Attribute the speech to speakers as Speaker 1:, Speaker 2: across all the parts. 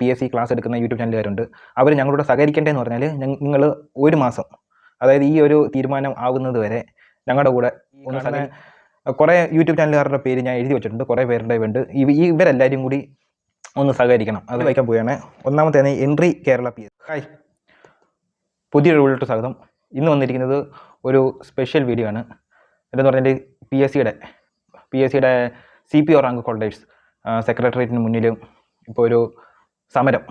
Speaker 1: P S C class എടുക്കുന്ന YouTube ചാനലുകാരുണ്ട് അവർ ഞങ്ങളോട് സഹകരിക്കേണ്ടതെന്ന് പറഞ്ഞാൽ നിങ്ങൾ ഒരു മാസം അതായത് ഈ ഒരു തീരുമാനം ആകുന്നത് വരെ ഞങ്ങളുടെ കൂടെ ഒന്ന് കുറേ യൂട്യൂബ് ചാനലുകാരുടെ പേര് ഞാൻ എഴുതി വെച്ചിട്ടുണ്ട്. കുറേ പേരുടെ ഉണ്ട് ഈ ഇവരെല്ലാവരും കൂടി ഒന്ന് സഹകരിക്കണം. അത് വയ്ക്കാൻ പോവുകയാണ് ഒന്നാമത്തേതാണ് entry Kerala P S hi പുതിയൊരു വീട്ടിലോട്ട് സ്വാഗതം. ഇന്ന് വന്നിരിക്കുന്നത് ഒരു സ്പെഷ്യൽ വീഡിയോ ആണ്. എന്തെന്ന് പറഞ്ഞാൽ പി എസ് സിയുടെ പി എസ് സിയുടെ C P O rank holders സെക്രട്ടേറിയറ്റിന് മുന്നിലും ഇപ്പോൾ ഒരു സമരം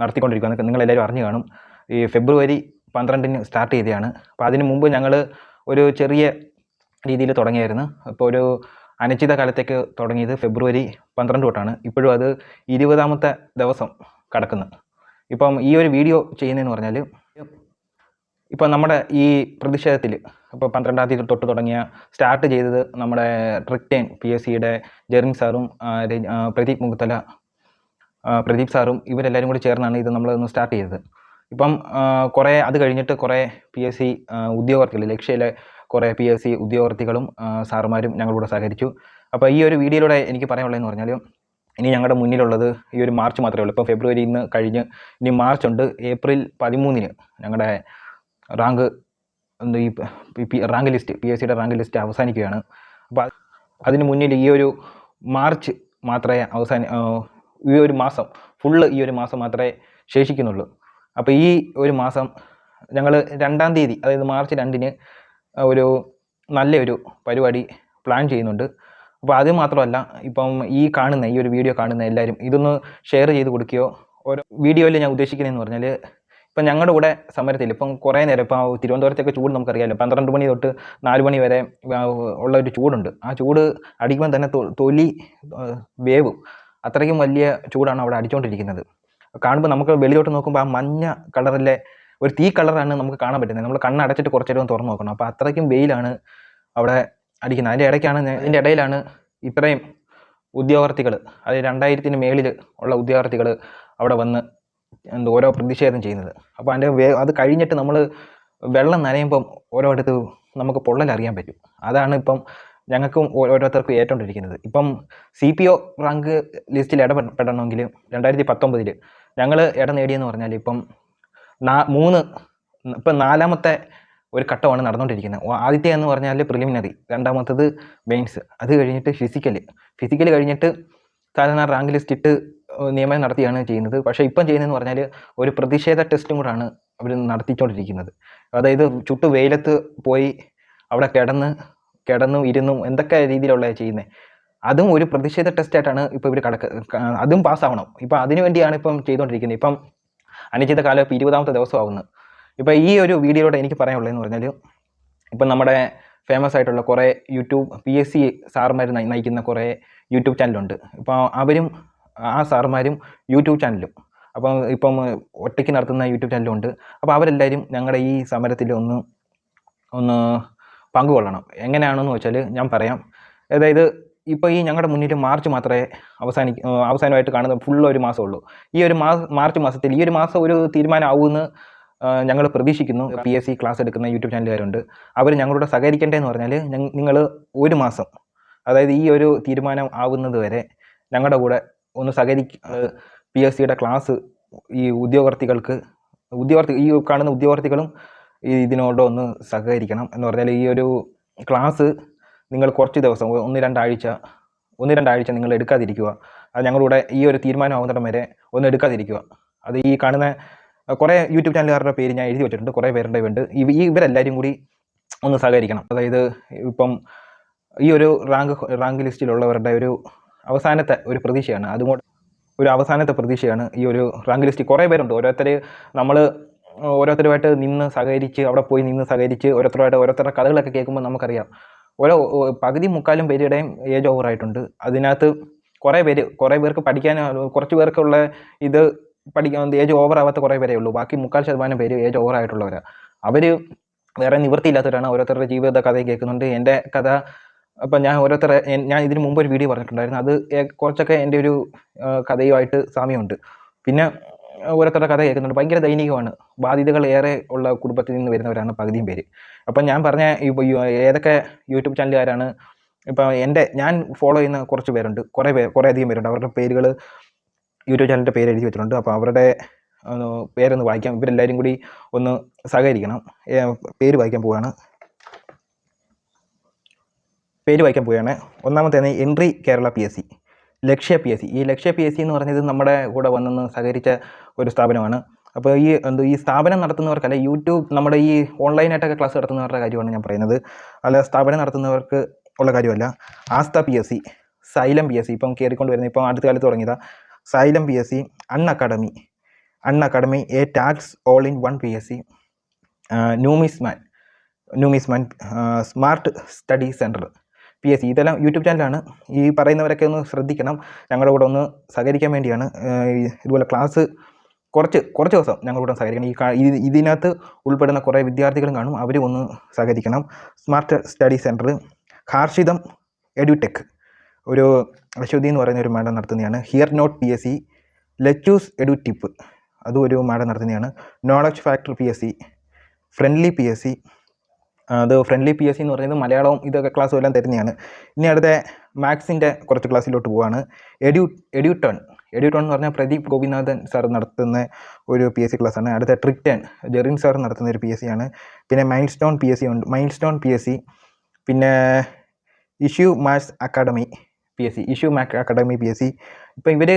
Speaker 1: നടത്തിക്കൊണ്ടിരിക്കുകയാണ്. നിങ്ങളെല്ലാവരും അറിഞ്ഞു കാണും. ഈ ഫെബ്രുവരി പന്ത്രണ്ടിന് സ്റ്റാർട്ട് ചെയ്തതാണ്. അപ്പോൾ അതിന് മുമ്പ് ഞങ്ങൾ ഒരു ചെറിയ രീതിയിൽ തുടങ്ങിയായിരുന്നു. ഇപ്പോൾ ഒരു അനിശ്ചിത കാലത്തേക്ക് തുടങ്ങിയത് ഫെബ്രുവരി പന്ത്രണ്ട് തൊട്ടാണ്. ഇപ്പോഴും അത് ഇരുപതാമത്തെ ദിവസം കടക്കുന്നു. ഇപ്പം ഈ ഒരു വീഡിയോ ചെയ്യുന്നതെന്ന് പറഞ്ഞാൽ ഇപ്പം നമ്മുടെ ഈ പ്രതിഷേധത്തിൽ ഇപ്പോൾ പന്ത്രണ്ടാം തീയതി തൊട്ട് തുടങ്ങിയ സ്റ്റാർട്ട് ചെയ്തത് നമ്മുടെ ട്രിക്ടേൻ പി എസ് സിയുടെ ജെറിൻ സാറും പ്രദീപ് മുഖത്തല പ്രദീപ് സാറും ഇവരെല്ലാവരും കൂടി ചേർന്നാണ് ഇത് നമ്മളൊന്ന് സ്റ്റാർട്ട് ചെയ്തത്. ഇപ്പം കുറേ അത് കഴിഞ്ഞിട്ട് കുറേ പി എസ് സി ഉദ്യോഗാർത്ഥികൾ ലക്ഷ്യയിലെ കുറേ പി എസ് സി ഉദ്യോഗാർത്ഥികളും സാറുമാരും ഞങ്ങളോട് സഹകരിച്ചു. അപ്പോൾ ഈ ഒരു വീഡിയോയിലൂടെ എനിക്ക് പറയാനുള്ളതെന്ന് പറഞ്ഞാൽ ഇനി ഞങ്ങളുടെ മുന്നിലുള്ളത് ഈ ഒരു മാർച്ച് മാത്രമേ ഉള്ളൂ. ഇപ്പോൾ ഫെബ്രുവരി ഇന്ന് കഴിഞ്ഞ് ഇനി മാർച്ച് ഉണ്ട്. ഏപ്രിൽ പതിമൂന്നിന് ഞങ്ങളുടെ റാങ്ക് ഈ റാങ്ക് ലിസ്റ്റ് പി എസ് സിയുടെ റാങ്ക് ലിസ്റ്റ് അവസാനിക്കുകയാണ്. അപ്പോൾ അത് അതിന് മുന്നിൽ ഈ ഒരു മാർച്ച് മാത്രമേ അവസാന ഈ ഒരു മാസം ഫുള്ള് ഈ ഒരു മാസം മാത്രമേ ശേഷിക്കുന്നുള്ളൂ. അപ്പോൾ ഈ ഒരു മാസം ഞങ്ങൾ രണ്ടാം തീയതി അതായത് മാർച്ച് രണ്ടിന് ഒരു നല്ലൊരു പരിപാടി പ്ലാൻ ചെയ്യുന്നുണ്ട്. അപ്പോൾ അത് മാത്രമല്ല ഇപ്പം ഈ കാണുന്ന ഈ ഒരു വീഡിയോ കാണുന്ന എല്ലാവരും ഇതൊന്ന് ഷെയർ ചെയ്ത് കൊടുക്കുകയോ ഓരോ വീഡിയോയിൽ ഞാൻ ഉദ്ദേശിക്കുന്നതെന്ന് പറഞ്ഞാൽ ഇപ്പം ഞങ്ങളുടെ കൂടെ സമരത്തിൽ ഇപ്പം കുറേ നേരം ഇപ്പം തിരുവനന്തപുരത്തൊക്കെ ചൂട് നമുക്കറിയാമല്ലോ പന്ത്രണ്ട് മണി തൊട്ട് നാല് മണി വരെ ഉള്ള ഒരു ചൂടുണ്ട്. ആ ചൂട് അടിക്കുമ്പോൾ തന്നെ തൊലി വേവും. അത്രയ്ക്കും വലിയ ചൂടാണ് അവിടെ അടിച്ചുകൊണ്ടിരിക്കുന്നത് കാണുമ്പോൾ നമുക്ക് വെളിയിലോട്ട് നോക്കുമ്പോൾ ആ മഞ്ഞ കളറിലെ ഒരു തീ കളറാണ് നമുക്ക് കാണാൻ പറ്റുന്നത്. നമ്മൾ കണ്ണടച്ചിട്ട് കുറച്ചു നേരം തുറന്നു നോക്കണം. അപ്പോൾ അത്രയ്ക്കും വെയിലാണ് അവിടെ അടിക്കുന്നത്. അതിന്റെ ഇടയ്ക്കാണ് അതിന്റെ ഇടയിലാണ് ഇത്രയും ഉദ്യോഗാർത്ഥികൾ അത് രണ്ടായിരത്തിന് മേളിൽ ഉള്ള ഉദ്യോഗാർത്ഥികൾ അവിടെ വന്ന് എന്താ ഓരോ പ്രതിഷേധം ചെയ്യുന്നത്. അപ്പോൾ അതിന്റെ വേ അത് കഴിഞ്ഞിട്ട് നമ്മൾ വെള്ളം നനയുമ്പം ഓരോ അടുത്ത് നമുക്ക് പൊള്ളൽ അറിയാൻ പറ്റും. അതാണ് ഇപ്പം ഞങ്ങൾക്കും ഓരോരുത്തർക്കും ഏറ്റുകൊണ്ടിരിക്കുന്നത് ഇപ്പം സി പി ഒ റാങ്ക് ലിസ്റ്റിൽ ഇടപെടണമെങ്കിൽ രണ്ടായിരത്തി പത്തൊമ്പതിൽ ഞങ്ങൾ ഇട നേടിയെന്ന് പറഞ്ഞാൽ ഇപ്പം നാ മൂന്ന് ഇപ്പം നാലാമത്തെ ഒരു ഘട്ടമാണ് നടന്നുകൊണ്ടിരിക്കുന്നത് ആദ്യത്തെ എന്ന് പറഞ്ഞാൽ പ്രിലിമിനറി രണ്ടാമത്തത് മെയിൻസ് അത് കഴിഞ്ഞിട്ട് ഫിസിക്കൽ ഫിസിക്കൽ കഴിഞ്ഞിട്ട് സാധാരണ റാങ്ക് ലിസ്റ്റ് ഇട്ട് നിയമനം നടത്തിയാണ് ചെയ്യുന്നത്. പക്ഷേ ഇപ്പം ചെയ്യുന്നതെന്ന് പറഞ്ഞാൽ ഒരു പ്രതിഷേധ ടെസ്റ്റും കൂടാണ് അവർ നടത്തിക്കൊണ്ടിരിക്കുന്നത് അതായത് ചുട്ടു വെയിലത്ത് പോയി അവിടെ കിടന്ന് കിടന്നും ഇരുന്നും എന്തൊക്കെ രീതിയിലുള്ള ചെയ്യുന്നത് അതും ഒരു പ്രതിഷേധ ടെസ്റ്റായിട്ടാണ് ഇപ്പോൾ ഇവർ കടക്ക അതും പാസ്സാവണം ഇപ്പം അതിനു വേണ്ടിയാണ് ഇപ്പം ചെയ്തുകൊണ്ടിരിക്കുന്നത് ഇപ്പം അനിശ്ചിത കാലം ഇപ്പോൾ ഇരുപതാമത്തെ ദിവസമാവുന്നത് ഇപ്പോൾ ഈ ഒരു വീഡിയോയിലൂടെ എനിക്ക് പറയാനുള്ളതെന്ന് പറഞ്ഞാൽ ഇപ്പം നമ്മുടെ ഫേമസ് ആയിട്ടുള്ള കുറേ യൂട്യൂബ് പി എസ് സി സാറുമാർ നയിക്കുന്ന കുറേ യൂട്യൂബ് ചാനലുണ്ട്. ഇപ്പോൾ അവരും ആ സാർമാരും യൂട്യൂബ് ചാനലും. അപ്പം ഇപ്പം ഒറ്റയ്ക്ക് നടത്തുന്ന യൂട്യൂബ് ചാനലും ഉണ്ട്. അപ്പോൾ അവരെല്ലാവരും ഞങ്ങളുടെ ഈ സമരത്തിൽ ഒന്ന് ഒന്ന് പങ്കുകൊള്ളണം. എങ്ങനെയാണെന്ന് വെച്ചാൽ ഞാൻ പറയാം. അതായത് ഇപ്പോൾ ഈ ഞങ്ങളുടെ മുന്നിൽ മാർച്ച് മാത്രമേ അവസാനി അവസാനമായിട്ട് കാണുന്ന ഫുൾ ഒരു മാസമുള്ളൂ ഈ ഒരു മാർച്ച് മാസത്തിൽ ഈ ഒരു മാസം ഒരു തീരുമാനമാവുമെന്ന് ഞങ്ങൾ പ്രതീക്ഷിക്കുന്നു. പി എസ് സി ക്ലാസ് എടുക്കുന്ന യൂട്യൂബ് ചാനലുകാരുണ്ട്. അവർ ഞങ്ങളോട് സഹകരിക്കേണ്ടതെന്ന് പറഞ്ഞാൽ നിങ്ങൾ ഒരു മാസം അതായത് ഈ ഒരു തീരുമാനം ആവുന്നത് വരെ ഞങ്ങളുടെ കൂടെ ഒന്ന് സഹകരി പി എസ് സിയുടെ ക്ലാസ് ഈ ഉദ്യോഗാർത്ഥികൾക്ക് ഉദ്യോഗാർത്ഥി ഈ കാണുന്ന ഉദ്യോഗാർത്ഥികളും ഇതിനോട് ഒന്ന് സഹകരിക്കണം എന്ന് പറഞ്ഞാൽ ഈ ഒരു ക്ലാസ് നിങ്ങൾ കുറച്ച് ദിവസം ഒന്ന് രണ്ടാഴ്ച ഒന്ന് രണ്ടാഴ്ച നിങ്ങൾ എടുക്കാതിരിക്കുക. അത് ഞങ്ങളുടെ ഈ ഒരു തീരുമാനമാകുന്നിടം വരെ ഒന്ന് എടുക്കാതിരിക്കുക. അത് ഈ കാണുന്ന കുറേ യൂട്യൂബ് ചാനലുകാരുടെ പേര് ഞാൻ എഴുതി വെച്ചിട്ടുണ്ട് കുറേ പേരുടെ ഉണ്ട് ഈ ഇവരെല്ലാവരും കൂടി ഒന്ന് സഹകരിക്കണം. അതായത് ഇപ്പം ഈ ഒരു റാങ്ക് റാങ്ക് ലിസ്റ്റിലുള്ളവരുടെ ഒരു അവസാനത്തെ ഒരു പ്രതീക്ഷയാണ്. അതുകൊണ്ട് ഒരു അവസാനത്തെ പ്രതീക്ഷയാണ് ഈ ഒരു റാങ്ക് ലിസ്റ്റ് കുറേ പേരുണ്ട്. ഓരോരുത്തർ നമ്മൾ ഓരോരുത്തരുമായിട്ട് നിന്ന് സഹകരിച്ച് അവിടെ പോയി നിന്ന് സഹകരിച്ച് ഓരോരുത്തരുമായിട്ട് ഓരോരുത്തരുടെ കഥകളൊക്കെ കേൾക്കുമ്പോൾ നമുക്കറിയാം. ഓരോ പകുതി മുക്കാലും പേരുടെയും ഏജ് ഓവർ ആയിട്ടുണ്ട് അതിനകത്ത് കുറേ പേര് കുറേ പേർക്ക് പഠിക്കാൻ കുറച്ച് പേർക്കുള്ള ഇത് പഠിക്കാൻ ഏജ് ഓവർ ആവാത്ത കുറേ പേരേ ഉള്ളൂ. ബാക്കി മുക്കാൽ ശതമാനം പേര് ഏജ് ഓവർ ആയിട്ടുള്ളവരാണ് അവർ വേറെ നിവൃത്തിയില്ലാത്തവരാണ്. ഓരോരുത്തരുടെ ജീവിത കഥ കേൾക്കുന്നുണ്ട്. എന്റെ കഥ അപ്പം ഞാൻ ഓരോരുത്തരെ ഞാൻ ഇതിന് മുമ്പ് ഒരു വീഡിയോ പറഞ്ഞിട്ടുണ്ടായിരുന്നു. അത് കുറച്ചൊക്കെ എന്റെ ഒരു കഥയുമായിട്ട് സാമ്യമുണ്ട്. പിന്നെ ഓരോരുത്തരുടെ കഥ കേൾക്കുന്നുണ്ട്. ഭയങ്കര ദൈനികമാണ് ബാധ്യതകൾ ഏറെ ഉള്ള കുടുംബത്തിൽ നിന്ന് വരുന്നവരാണ് പകുതിയും പേര്. അപ്പം ഞാൻ പറഞ്ഞ ഏതൊക്കെ യൂട്യൂബ് ചാനലുകാരാണ് ഇപ്പം എന്റെ ഞാൻ ഫോളോ ചെയ്യുന്ന കുറച്ച് പേരുണ്ട്. കുറേ പേർ കുറേ അധികം പേരുണ്ട്. അവരുടെ പേരുകൾ യൂട്യൂബ് ചാനലിന്റെ പേര് എഴുതി വെച്ചിട്ടുണ്ട്. അപ്പോൾ അവരുടെ പേരൊന്ന് വായിക്കാം. ഇവരെല്ലാവരും കൂടി ഒന്ന് സഹകരിക്കണം. പേര് വായിക്കാൻ പോവുകയാണ് പേര് വായിക്കാൻ പോവുകയാണ് ഒന്നാമത്തേന്ന് entry Kerala P S C. Lakshya P S C. ഈ ലക്ഷ്യ പി എസ് സി എന്ന് പറഞ്ഞത് നമ്മുടെ കൂടെ വന്നെന്ന് സഹകരിച്ച ഒരു സ്ഥാപനമാണ്. അപ്പോൾ ഈ എന്ത് ഈ സ്ഥാപനം നടത്തുന്നവർക്കല്ല യൂട്യൂബ് നമ്മുടെ ഈ ഓൺലൈനായിട്ടൊക്കെ ക്ലാസ് നടത്തുന്നവരുടെ കാര്യമാണ് ഞാൻ പറയുന്നത്. അല്ല സ്ഥാപനം നടത്തുന്നവർക്ക് ഉള്ള കാര്യമല്ല. Aastha P S C Xylem P S C ഇപ്പം കയറിക്കൊണ്ട് വരുന്നത് ഇപ്പം അടുത്ത കാലത്ത് തുടങ്ങിയതാ. Xylem P S C Unacademy. Unacademy A tax all in one P S C ന്യൂമിസ്മാൻ ന്യൂമിസ്മാൻ smart study centre P S C ഇതെല്ലാം യൂട്യൂബ് ചാനലാണ്. ഈ പറയുന്നവരൊക്കെ ഒന്ന് ശ്രദ്ധിക്കണം. ഞങ്ങളുടെ കൂടെ ഒന്ന് സഹകരിക്കാൻ വേണ്ടിയാണ് ഇതുപോലെ ക്ലാസ് കുറച്ച് കുറച്ച് ദിവസം ഞങ്ങളുടെ സഹകരിക്കണം. ഈ ഇതിനകത്ത് ഉൾപ്പെടുന്ന കുറേ വിദ്യാർത്ഥികളും കാണും. അവരും ഒന്ന് സഹകരിക്കണം. സ്മാർട്ട് സ്റ്റഡി സെന്റർ കാർഷിതം എഡ്യൂടെക് ഒരു അശ്വതി എന്ന് പറയുന്ന ഒരു മാഡം നടത്തുന്നതാണ്. Here not P S C let's edu tip അതും ഒരു മാഡം നടത്തുന്നതാണ്. Knowledge factor P S C friendly P S C അത് ഫ്രണ്ട്ലി പി എസ് സി എന്ന് പറയുന്നത് മലയാളവും ഇതൊക്കെ ക്ലാസ്സും എല്ലാം തരുന്നതാണ്. ഇനി അടുത്ത മാത്സിന്റെ കുറച്ച് ക്ലാസ്സിലോട്ട് പോവാണ്. എഡ്യൂ എഡ്യൂട്ടൺ എഡ്യൂട്ടൺ എന്ന് പറഞ്ഞാൽ പ്രദീപ് ഗോപിനാഥൻ സാർ നടത്തുന്ന ഒരു പി എസ് സി ക്ലാസ്സാണ് അടുത്ത ട്രിക്ടൺ ജെറിൻ സാർ നടത്തുന്ന ഒരു പി എസ് സി ആണ്. പിന്നെ milestone P S C ഉണ്ട്. Milestone P S C പിന്നെ issue maths academy P S C issue Mac academy P S C ഇപ്പം ഇവർ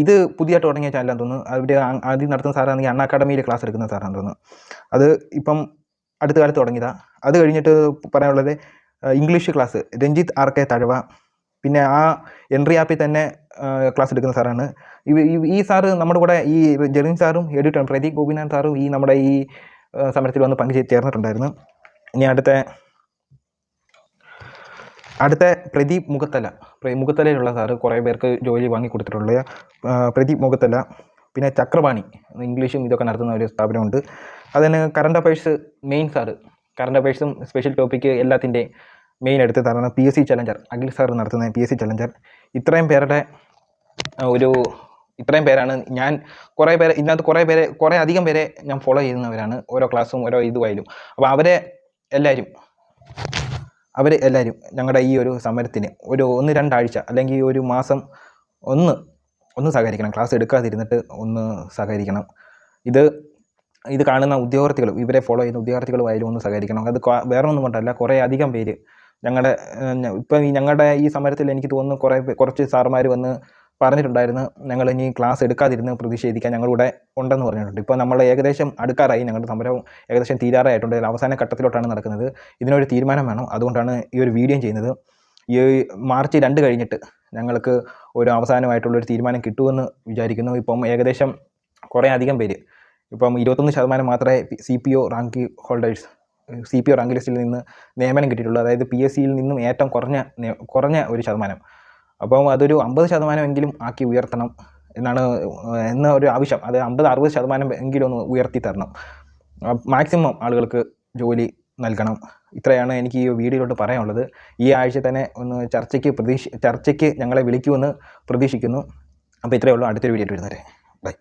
Speaker 1: ഇത് പുതിയതായിട്ട് തുടങ്ങിയ ചാനലാന്ന് തോന്നുന്നു. അവർ ആദ്യം നടത്തുന്ന സാറാണെങ്കിൽ അണ്ണ അക്കാഡമിയിൽ ക്ലാസ് എടുക്കുന്ന സാറാന്ന് തോന്നുന്നു. അത് ഇപ്പം അടുത്ത കാലത്ത് തുടങ്ങിയതാണ് അത് കഴിഞ്ഞിട്ട് പറയാനുള്ളത് English class Ranjith R K Thazhava. പിന്നെ ആ എൻട്രി ആപ്പിൽ തന്നെ ക്ലാസ് എടുക്കുന്ന സാറാണ്. ഈ- സാറ് നമ്മുടെ കൂടെ ഈ ജെറിൻ സാറും എഡിറ്റർ പ്രദീപ് ഗോപിനാഥ് സാറും ഈ നമ്മുടെ ഈ സമരത്തിൽ വന്ന് പങ്കു ചേർന്നിട്ടുണ്ടായിരുന്നു. ഇനി അടുത്ത അടുത്ത പ്രദീപ് മുഖത്തല. മുഖത്തലയിലുള്ള സാറ് കുറേ പേർക്ക് ജോലി വാങ്ങി കൊടുത്തിട്ടുള്ള പ്രദീപ് മുഖത്തല പിന്നെ ചക്രപാണി ഇംഗ്ലീഷും ഇതൊക്കെ നടത്തുന്ന ഒരു സ്ഥാപനമുണ്ട്. അതിന് current affairs main sir current അഫയേഴ്സും special topic എല്ലാത്തിന്റെയും മെയിൻ എടുത്ത് സാറാണ് P S C challenger Akhil sir നടത്തുന്ന പി എസ് സി ചലഞ്ചർ ഇത്രയും പേരുടെ ഒരു ഇത്രയും പേരാണ്. ഞാൻ കുറേ പേരെ ഇതിനകത്ത് കുറേ പേരെ കുറേ അധികം പേരെ ഞാൻ ഫോളോ ചെയ്യുന്നവരാണ്. ഓരോ ക്ലാസ്സും ഓരോ ഇതുമായാലും. അപ്പോൾ അവരെ എല്ലാവരും അവർ എല്ലാവരും ഞങ്ങളുടെ ഈ ഒരു സമരത്തിന് ഒരു ഒന്ന് രണ്ടാഴ്ച അല്ലെങ്കിൽ ഒരു മാസം ഒന്ന് ഒന്ന് സഹകരിക്കണം. ക്ലാസ് എടുക്കാതിരുന്നിട്ട് ഒന്ന് സഹകരിക്കണം. ഇത് ഇത് കാണുന്ന ഉദ്യോഗാർത്ഥികളും ഇവരെ ഫോളോ ചെയ്യുന്ന ഉദ്യോഗാർത്ഥികളുമായാലും ഒന്ന് സഹകരിക്കണം. അത് വേറെ ഒന്നും കൊണ്ടല്ല കുറേ അധികം പേര് ഞങ്ങളുടെ ഇപ്പം ഞങ്ങളുടെ ഈ സമരത്തിൽ എനിക്ക് തോന്നുന്നു കുറേ കുറച്ച് സാറുമാർ വന്ന് പറഞ്ഞിട്ടുണ്ടായിരുന്നു ഞങ്ങൾ ഇനി ക്ലാസ് എടുക്കാതിരുന്ന് പ്രതിഷേധിക്കാൻ ഞങ്ങളിവിടെ ഉണ്ടെന്ന് പറഞ്ഞിട്ടുണ്ട്. ഇപ്പോൾ നമ്മൾ ഏകദേശം അടുക്കാറായി ഞങ്ങളുടെ സമരം ഏകദേശം തീരാറായിട്ടുണ്ട്. അവസാന ഘട്ടത്തിലോട്ടാണ് നടക്കുന്നത്. ഇതിനൊരു തീരുമാനം വേണം. അതുകൊണ്ടാണ് ഈ ഒരു വീഡിയോ ചെയ്യുന്നത്. ഈ മാർച്ച് രണ്ട് കഴിഞ്ഞിട്ട് ഞങ്ങൾക്ക് ഒരു അവസാനമായിട്ടുള്ളൊരു തീരുമാനം കിട്ടുമെന്ന് വിചാരിക്കുന്നു. ഇപ്പം ഏകദേശം കുറേ അധികം പേര്. ഇപ്പം ഇരുപത്തൊന്ന് ശതമാനം മാത്രമേ C P O rank holders C P O rank ലിസ്റ്റിൽ നിന്ന് നിയമനം കിട്ടിയിട്ടുള്ളൂ. അതായത് പി എസ് സിയിൽ നിന്നും ഏറ്റവും കുറഞ്ഞ കുറഞ്ഞ ഒരു ശതമാനം. അപ്പം അതൊരു അമ്പത് ശതമാനമെങ്കിലും ആക്കി ഉയർത്തണം എന്നാണ് എന്ന ഒരു ആവശ്യം. അത് അമ്പത് അറുപത് ശതമാനം എങ്കിലും ഒന്ന് ഉയർത്തി തരണം. മാക്സിമം ആളുകൾക്ക് ജോലി നൽകണം. ഇത്രയാണ് എനിക്ക് ഈ വീഡിയോയിലോട്ട് പറയാനുള്ളത്. ഈ ആഴ്ച തന്നെ ഒന്ന് ചർച്ചയ്ക്ക് പ്രതീക്ഷ ചർച്ചയ്ക്ക് ഞങ്ങളെ വിളിക്കുമെന്ന് പ്രതീക്ഷിക്കുന്നു. അപ്പോൾ ഇത്രയേ ഉള്ളൂ. അടുത്തൊരു വീഡിയോ വരുന്നവരെ. ബൈ.